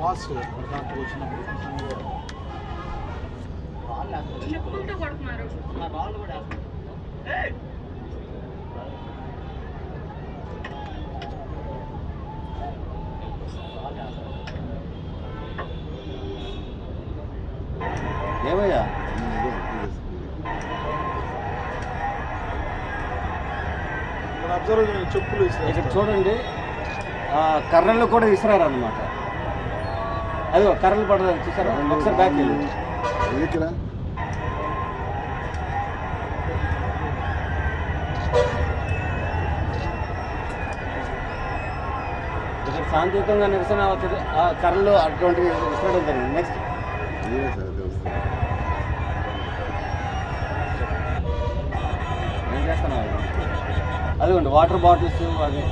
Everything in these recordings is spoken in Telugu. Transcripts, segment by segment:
పాస్ కరెక్ట్ వచ్చినప్పుడు రాళ్ళు కూడా ఏమయ్యా? ఇక్కడ అబ్జర్వ్ చేయండి చెప్పులు ఇక్కడ చూడండి. ఆ, కర్రలు కూడా విసిరారు అదిగో కర్రలు పడదు చూసారా? ఒకసారి బ్యాక్ వెళ్ళి. శాంతియుతంగా నిరసన కర్రలు అటువంటివి విసరడం జరిగింది. నెక్స్ట్ అదిగోండి వాటర్ బాటిల్స్ అది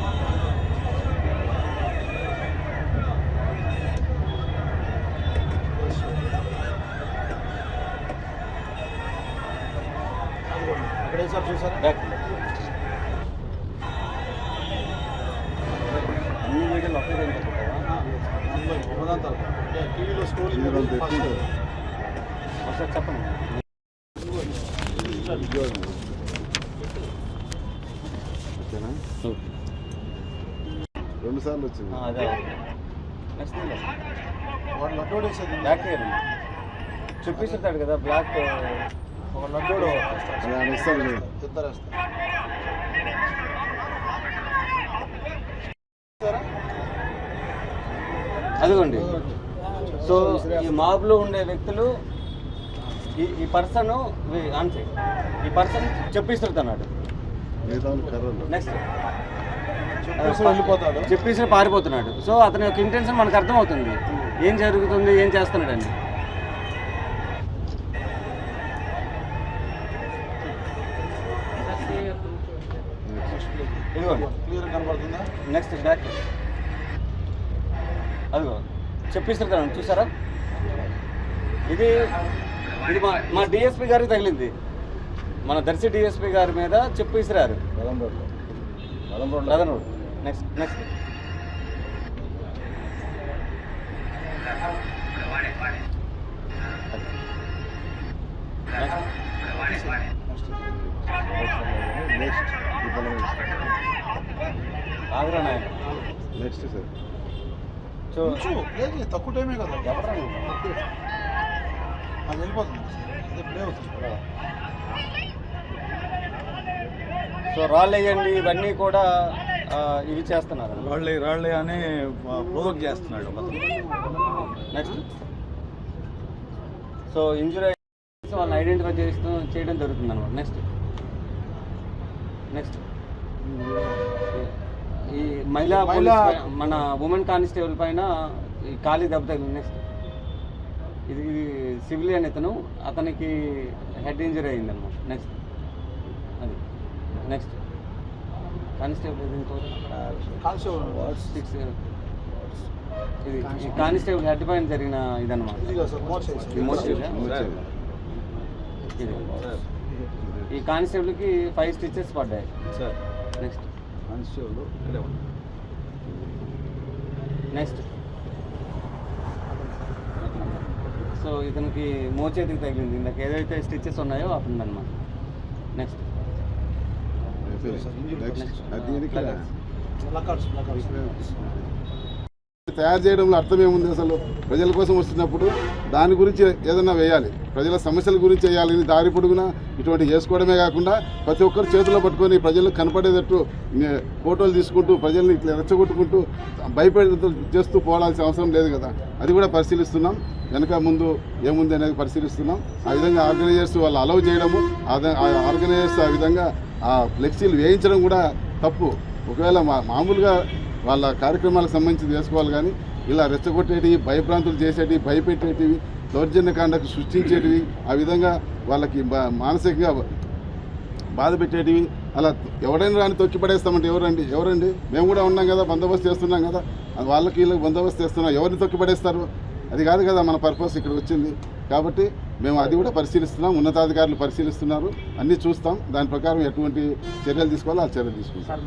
అక్కడే సార్ చూసారా బ్యాక్ అన్ని వీడియోలు? అందులో ఒకదాంతారు టీవీలో స్టోరీ. ఒకసారి చెప్పండి. రెండు సార్లు వచ్చింది. అదే. లడ్డోడు వేసేది బ్యాక్ ఇయర్ చూపిస్తాడు కదా బ్లాక్ ఒక లడ్డోడు ఇస్తాడు. ఇద్దరు అదిగోండి. సో ఈ మాబ్లో ఉండే వ్యక్తులు ఈ ఈ పర్సన్ ఆన్సే ఈ పర్సన్ చెప్పిస్తున్నాడు నెక్స్ట్ వెళ్ళిపోతాడు. చెప్పేసి పారిపోతున్నాడు. సో అతని యొక్క ఇంటెన్షన్ మనకు అర్థమవుతుంది. ఏం జరుగుతుంది ఏం చేస్తున్నాడని. ఇదిగోండి. క్లియర్ కనబడుతుందా? నెక్స్ట్ బ్యాక్ అదిగో. చెప్పిస్తున్నాను చూసారా? ఇది ఇది మా మా డిఎస్పి గారికి తగిలింది. మన దర్శి డిఎస్పి గారి మీద చెప్పు ఇసిరారు. రదనోడు next next next next sir లేదు తక్కువ టైమే కదా. ఎవరా? అది వెళ్ళిపోతుంది. అదే ప్లే అవుతుంది. సో రాళ్ళు వేయండి ఇవన్నీ కూడా ఇవి చేస్తున్నారు. రాళ్ళే రాళ్ళే అని ప్రొవోక్ చేస్తున్నాడు నెక్స్ట్ సో ఇంజురీ వాళ్ళని ఐడెంటిఫై చేస్తూ చేయడం జరుగుతుంది అనమాట నెక్స్ట్ నెక్స్ట్ ఈ మహిళా మన ఉమెన్ కానిస్టేబుల్ పైన ఈ ఖాళీ దెబ్బ తగిలింది. నెక్స్ట్ ఇది ఇది సివిలియన్ ఇతను. అతనికి హెడ్ ఇంజరీ అయింది అనమాట నెక్స్ట్ అది. నెక్స్ట్ కానిస్టేబుల్ కానిస్టేబుల్ సిక్స్ ఇది కానిస్టేబుల్. హెడ్ పైన జరిగిన ఇదన్నమాట. ఇది. ఈ కానిస్టేబుల్కి ఫైవ్ స్టిచెస్ పడ్డాయి. సార్ నెక్స్ట్ కానిస్టేబుల్ ఇక్కడే నెక్స్ట్ సో ఇతనికి మోచేతికి తగిలింది. ఇందాక ఏదైతే స్టిచెస్ ఉన్నాయో అతను అనమాట నెక్స్ట్ నెక్స్ట్ తయారు చేయడంలో అర్థం ఏముంది అసలు? ప్రజల కోసం వస్తున్నప్పుడు దాని గురించి ఏదన్నా వేయాలి. ప్రజల సమస్యల గురించి వేయాలని దారి పొడుగునా? ఇటువంటి చేసుకోవడమే కాకుండా ప్రతి ఒక్కరు చేతిలో పట్టుకొని ప్రజలకు కనపడేటట్టు ఫోటోలు తీసుకుంటూ ప్రజల్ని ఇట్లా రెచ్చగొట్టుకుంటూ భయపడేటట్టు చేస్తూ పోవాల్సిన అవసరం లేదు కదా. అది కూడా పరిశీలిస్తున్నాం. వెనక ముందు ఏముంది అనేది పరిశీలిస్తున్నాం. ఆ విధంగా ఆర్గనైజర్స్ వాళ్ళు అలౌ చేయడము ఆ ఆర్గనైజర్స్ ఆ విధంగా ఆ ఫ్లెక్సీలు వేయించడం కూడా తప్పు. ఒకవేళ మా మామూలుగా వాళ్ళ కార్యక్రమాలకు సంబంధించి చేసుకోవాలి కానీ ఇలా రెచ్చగొట్టేటివి భయభ్రాంతులు చేసేటివి భయపెట్టేటివి దౌర్జన్యకాండకు సృష్టించేటివి ఆ విధంగా వాళ్ళకి బా- మానసికంగా బాధ పెట్టేటివి అలా ఎవడైనా రాని తొక్కి పడేస్తామంటే ఎవరండి? ఎవరండి? మేము కూడా ఉన్నాం కదా బందోబస్తు చేస్తున్నాం కదా అది వాళ్ళకి వీళ్ళకి బందోబస్తు చేస్తున్నాం ఎవరిని తొక్కి పడేస్తారు? అది కాదు కదా మన పర్పస్ ఇక్కడ వచ్చింది. కాబట్టి మేము అది కూడా పరిశీలిస్తున్నాం ఉన్నతాధికారులు పరిశీలిస్తున్నారు అన్నీ చూస్తాం. దాని ప్రకారం ఎటువంటి చర్యలు తీసుకోవాలో ఆ చర్యలు తీసుకుంటాం.